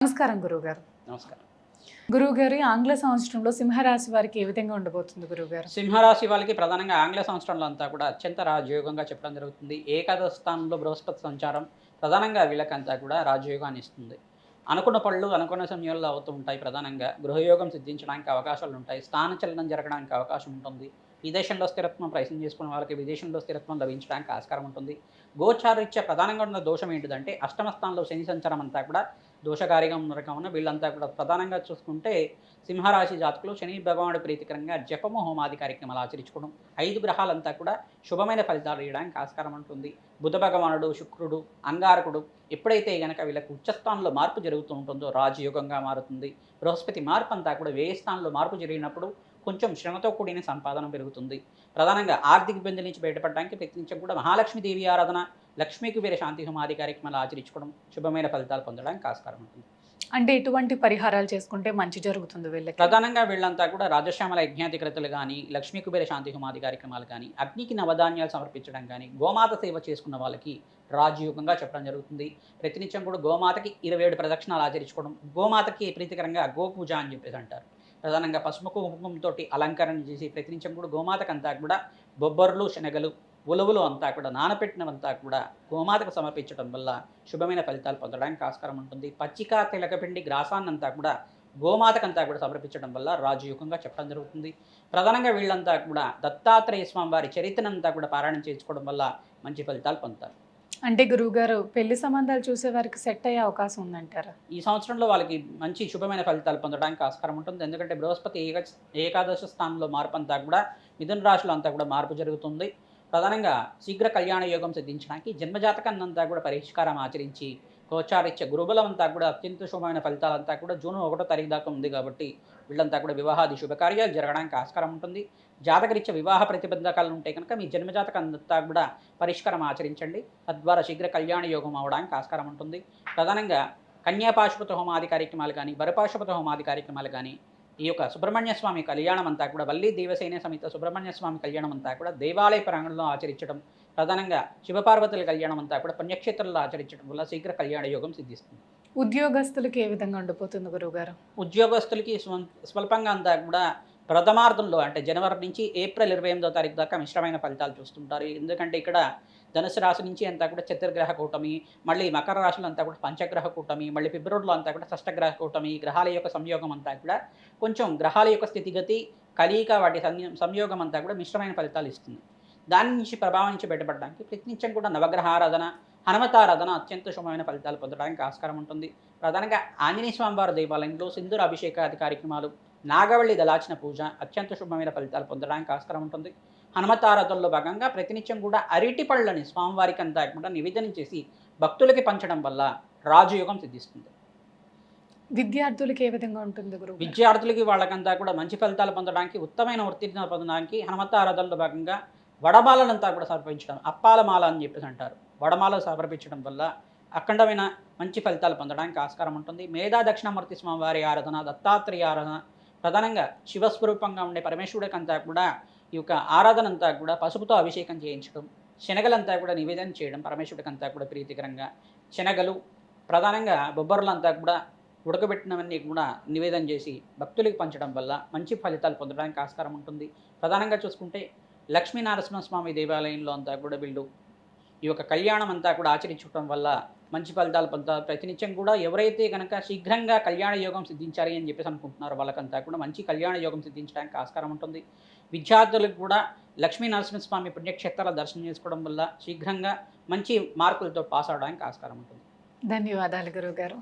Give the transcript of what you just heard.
నమస్కారం గురువుగారు. నమస్కారం. గురువుగారు ఆంగ్ల సంవత్సరంలో సింహరాశి వారికి ఏ విధంగా ఉండబోతుంది గురువుగారు? సింహరాశి వాళ్ళకి ప్రధానంగా ఆంగ్ల సంవత్సరంలో అంతా కూడా అత్యంత రాజయోగంగా చెప్పడం జరుగుతుంది. ఏకాదశ స్థానంలో బృహస్పతి సంచారం ప్రధానంగా వీళ్ళకంతా కూడా రాజయోగాన్ని ఇస్తుంది. అనుకున్న పళ్ళు అనుకున్న సమయంలో అవుతూ ఉంటాయి ప్రధానంగా. గృహయోగం సిద్ధించడానికి అవకాశాలు ఉంటాయి. స్థాన చలనం జరగడానికి అవకాశం ఉంటుంది. విదేశంలో స్థిరత్వం ప్రయత్నం చేసుకున్న వాళ్ళకి విదేశంలో స్థిరత్వం లభించడానికి ఆస్కారం ఉంటుంది. గోచారీత్యా ప్రధానంగా ఉన్న దోషం ఏంటిదంటే అష్టమ స్థానంలో శని సంచారం అంతా కూడా దోషకారిగా ఉన్న కావున వీళ్ళంతా కూడా ప్రధానంగా చూసుకుంటే సింహరాశి జాతకులు శని భగవానుడు ప్రీతికరంగా జపము హోమాది కార్యక్రమాలు ఆచరించుకోవడం. ఐదు గ్రహాలంతా కూడా శుభమైన ఫలితాలు ఇవ్వడానికి ఆస్కారం ఉంటుంది. బుధ భగవానుడు శుక్రుడు అంగారకుడు ఎప్పుడైతే గనక వీళ్ళకు ఉచ్చస్థానంలో మార్పు జరుగుతూ ఉంటుందో రాజయోగంగా మారుతుంది. బృహస్పతి మార్పు అంతా కూడా వ్యయ స్థానంలో మార్పు జరిగినప్పుడు కొంచెం శ్రమతో కూడిన సంపాదన పెరుగుతుంది. ప్రధానంగా ఆర్థిక ఇబ్బందుల నుంచి బయటపడడానికి ప్రయత్నించడం కూడా మహాలక్ష్మీదేవి ఆరాధన లక్ష్మీకి వీర శాంతి హోమాది కార్యక్రమాలు ఆచరించుకోవడం శుభమైన ఫలితాలు పొందడానికి ఆస్కారం ఉంటుంది. అంటే ఎటువంటి పరిహారాలు చేసుకుంటే మంచి జరుగుతుంది వీళ్ళకి. ప్రధానంగా వీళ్ళంతా కూడా రాజశ్యామల యజ్ఞాధికృతులు కానీ లక్ష్మీ కుబేర శాంతి హోమాది కార్యక్రమాలు కానీ అగ్నికి నవధాన్యాలు సమర్పించడం కానీ గోమాత సేవ చేసుకున్న వాళ్ళకి రాజయోగంగా చెప్పడం జరుగుతుంది. ప్రతినిత్యం కూడా గోమాతకి ఇరవై ఏడు ప్రదక్షిణాలు ఆచరించుకోవడం గోమాతకి ప్రీతికరంగా గోపూజ అని చెప్పేసి అంటారు. ప్రధానంగా పసుపు కుంకుమంతోటి అలంకరణ చేసి ప్రతినిత్యం కూడా గోమాతకు అంతా కూడా బొబ్బర్లు శనగలు ఉలవులు అంతా కూడా నానపెట్టినవంతా కూడా గోమాతకు సమర్పించడం వల్ల శుభమైన ఫలితాలు పొందడానికి ఆస్కారం ఉంటుంది. పచ్చిక తిలకపిండి గ్రాసాన్నంతా కూడా గోమాతకంతా కూడా సమర్పించడం వల్ల రాజయోగంగా చెప్పడం జరుగుతుంది. ప్రధానంగా వీళ్ళంతా కూడా దత్తాత్రేయ స్వామి వారి చరిత్రనంతా కూడా పారాయణం చేసుకోవడం వల్ల మంచి ఫలితాలు పొందుతారు. అంటే గురువుగారు పెళ్ళి సంబంధాలు చూసే వారికి సెట్ అయ్యే అవకాశం ఉందంటారా? ఈ సంవత్సరంలో వాళ్ళకి మంచి శుభమైన ఫలితాలు పొందడానికి ఆస్కారం ఉంటుంది. ఎందుకంటే బృహస్పతి ఏక ఏకాదశ స్థానంలో మార్పు అంతా కూడా మిథున రాశిలో అంతా కూడా మార్పు జరుగుతుంది. ప్రధానంగా శీఘ్ర కళ్యాణ యోగం సిద్ధించడానికి జన్మజాతకాన్నంతా కూడా పరిష్కారం ఆచరించి గోచారిత్య గురుబలం అంతా కూడా అత్యంత శుభమైన ఫలితాలంతా కూడా జూన్ ఒకటో తారీఖు దాకా ఉంది కాబట్టి వీళ్ళంతా కూడా వివాహాది శుభకార్యాలు జరగడానికి ఆస్కారం ఉంటుంది. జాతకరీత్య వివాహ ప్రతిబంధకాలు ఉంటే కనుక మీ జన్మజాతకంతా అంతా కూడా పరిష్కారం ఆచరించండి. తద్వారా శీఘ్ర కళ్యాణ యోగం అవడానికి ఆస్కారం ఉంటుంది. ప్రధానంగా కన్యాపాశుపత హోమాది కార్యక్రమాలు కానీ వరపాశుపత హోమాది కార్యక్రమాలు కానీ ఈ యొక్క సుబ్రహ్మణ్య స్వామి కళ్యాణం అంతా కూడా వల్లి దేవసేన సమేత సుబ్రహ్మణ్య స్వామి కళ్యాణం అంతా కూడా దేవాలయ ప్రాంగణంలో ఆచరించడం ప్రధానంగా శివపార్వతుల కళ్యాణం అంతా కూడా పుణ్యక్షేత్రంలో ఆచరించడం వల్ల శీఘ్ర కళ్యాణ యోగం సిద్ధిస్తుంది. ఉద్యోగస్తులకి ఏ విధంగా ఉండిపోతుంది గురువుగారు? ఉద్యోగస్తులకి స్వం- స్వల్పంగా అంతా కూడా ప్రథమార్థంలో అంటే జనవరి నుంచి ఏప్రిల్ ఇరవై ఎనిమిదో తారీఖు దాకా మిశ్రమైన ఫలితాలు చూస్తుంటారు. ఎందుకంటే ఇక్కడ ధనుసు రాశి నుంచి అంతా కూడా చతుర్గ్రహ కూటమి మళ్ళీ మకర రాశిలో అంతా కూడా పంచగ్రహ కూటమి మళ్ళీ ఫిబ్రవరిలో అంతా కూడా షష్టగ్రహ కూటమి గ్రహాల యొక్క సంయోగం అంతా కూడా కొంచెం గ్రహాల యొక్క స్థితిగతి కలీక వాటి సంయోగం అంతా కూడా మిశ్రమైన ఫలితాలు ఇస్తుంది. దాని నుంచి ప్రభావం నుంచి బయటపడడానికి ప్రతినిత్యం కూడా నవగ్రహ ఆరాధన హనుమతారాధన అత్యంత శుభమైన ఫలితాలు పొందడానికి ఆస్కారం ఉంటుంది. ప్రధానంగా ఆంజనేయ స్వామివారి దేవాలయంలో సింధూర అభిషేకాది కార్యక్రమాలు నాగవల్లి దళాచిన పూజ అత్యంత శుభమైన ఫలితాలు పొందడానికి ఆస్కారం ఉంటుంది. హనుమతారాధనలో భాగంగా ప్రతినిత్యం కూడా అరటి పళ్ళని స్వామివారికి అంతా కూడా నివేదన చేసి భక్తులకి పంచడం వల్ల రాజయోగం సిద్ధిస్తుంది. విద్యార్థులకి ఏ విధంగా ఉంటుంది గురువు విద్యార్థులకి వాళ్ళకంతా కూడా మంచి ఫలితాలు పొందడానికి ఉత్తమైన ఉత్తీర్ణ పొందడానికి హనుమత ఆరాధనలో భాగంగా వడమాలనంతా కూడా సమర్పించడం అప్పాల మాల అని చెప్పేసి అంటారు. వడమాల సమర్పించడం వల్ల అఖండమైన మంచి ఫలితాలు పొందడానికి ఆస్కారం ఉంటుంది. మేధా దక్షిణామూర్తి స్వామి వారి ఆరాధన దత్తాత్రేయ ఆరాధన ప్రధానంగా శివస్వరూపంగా ఉండే పరమేశ్వరుడికి అంతా కూడా ఈ యొక్క ఆరాధనంతా కూడా పసుపుతో అభిషేకం చేయించడం శనగలంతా కూడా నివేదన చేయడం పరమేశ్వరుడికి అంతా కూడా ప్రీతికరంగా. శనగలు ప్రధానంగా బొబ్బర్లంతా కూడా ఉడకబెట్టినవన్నీ కూడా నివేదన చేసి భక్తులకు పంచడం వల్ల మంచి ఫలితాలు పొందడానికి ఆస్కారం ఉంటుంది. ప్రధానంగా చూసుకుంటే లక్ష్మీ నరసింహస్వామి దేవాలయంలో అంతా కూడా వీళ్ళు ఈ యొక్క కళ్యాణం అంతా కూడా ఆచరించడం వల్ల మంచి ఫలితాలు పొందుతారు ప్రతినిత్యం కూడా ఎవరైతే కనుక శీఘ్రంగా కళ్యాణ యోగం సిద్ధించాలి అని చెప్పేసి అనుకుంటున్నారో వాళ్ళకంతా కూడా మంచి కళ్యాణ యోగం సిద్ధించడానికి ఆస్కారం ఉంటుంది. విద్యార్థులకు కూడా లక్ష్మీ నరసింహస్వామి పుణ్యక్షేత్రాల దర్శనం చేసుకోవడం వల్ల శీఘ్రంగా మంచి మార్కులతో పాస్ అవడానికి ఆస్కారం ఉంటుంది. ధన్యవాదాలు గురువుగారు.